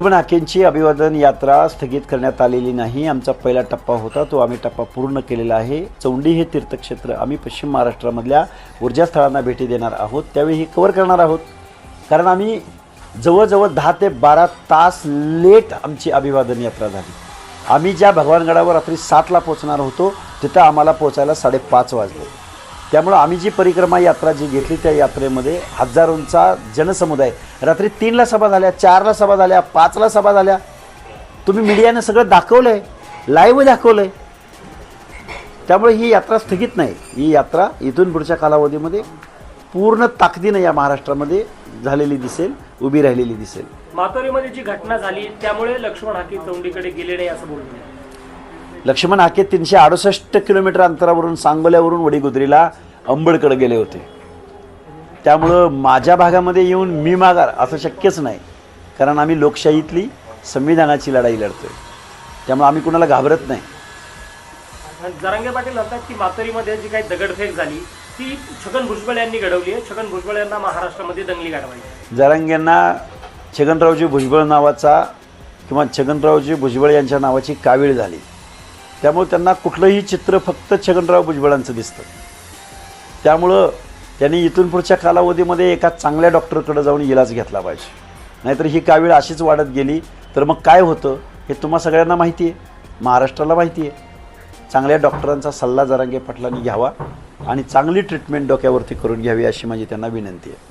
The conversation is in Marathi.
पण हाकेंची अभिवादन यात्रा स्थगित करण्यात आलेली नाही. आमचा पहिला टप्पा होता. तो आम्ही टप्पा पूर्ण केलेला आहे. चौंडी हे तीर्थक्षेत्र आम्ही पश्चिम महाराष्ट्रामधल्या ऊर्जास्थळांना भेटी देणार आहोत. त्यावेळी हे कवर करणार आहोत. कारण आम्ही जवळजवळ दहा ते बारा तास लेट आमची अभिवादन यात्रा झाली. आम्ही ज्या भगवानगडावर रात्री सातला पोचणार होतो तिथं आम्हाला पोचायला साडेपाच वाजले. त्यामुळं आम्ही जी परिक्रमा यात्रा जी घेतली त्या यात्रेमध्ये हजारोंचा जनसमुदाय. रात्री तीनला सभा झाल्या चारला सभा झाल्या पाचला सभा झाल्या. तुम्ही मीडियानं सगळं दाखवलं आहे लाईव्ह दाखवलं आहे त्यामुळे ही यात्रा स्थगित नाही. ही यात्रा इथून पुढच्या कालावधीमध्ये पूर्ण ताकदीनं या महाराष्ट्रामध्ये झालेली दिसेल उभी राहिलेली दिसेल. मातोरीमध्ये जी घटना झाली त्यामुळे लक्ष्मण हाकी चौंडीकडे गेले नाही असं बोलतो लक्ष्मण हाके तीनशे अडुसष्ट किलोमीटर अंतरावरून सांगोल्यावरून वडीगुद्रीला अंबडकडे गेले होते. त्यामुळं माझ्या भागामध्ये येऊन मी माघार असं शक्यच नाही. कारण आम्ही लोकशाहीतली संविधानाची लढाई लढतोय. त्यामुळे आम्ही कुणाला घाबरत नाही. जरांगे पाटील म्हणतात की मातोरीमध्ये जी काही दगडफेक झाली ती छगन भुजबळ यांनी घडवली आहे. छगन भुजबळ यांना महाराष्ट्रामध्ये दंगली गाडवायची जरांगेंना छगनरावजी भुजबळ नावाचा किंवा छगनरावजी भुजबळ यांच्या नावाची कावीळ झाली. त्यामुळे त्यांना कुठलंही चित्र फक्त छगनराव भुजबळांचं दिसतं. त्यामुळं त्यांनी इथून पुढच्या कालावधीमध्ये एका चांगल्या डॉक्टरकडे जाऊन इलाज घेतला पाहिजे. नाहीतर ही कावीळ अशीच वाढत गेली तर मग काय होतं हे तुम्हा सगळ्यांना माहिती आहे. महाराष्ट्राला माहिती आहे. चांगल्या डॉक्टरांचा सल्ला जरांगे पाटलांनी घ्यावा आणि चांगली ट्रीटमेंट डोक्यावरती करून घ्यावी अशी माझी त्यांना विनंती आहे.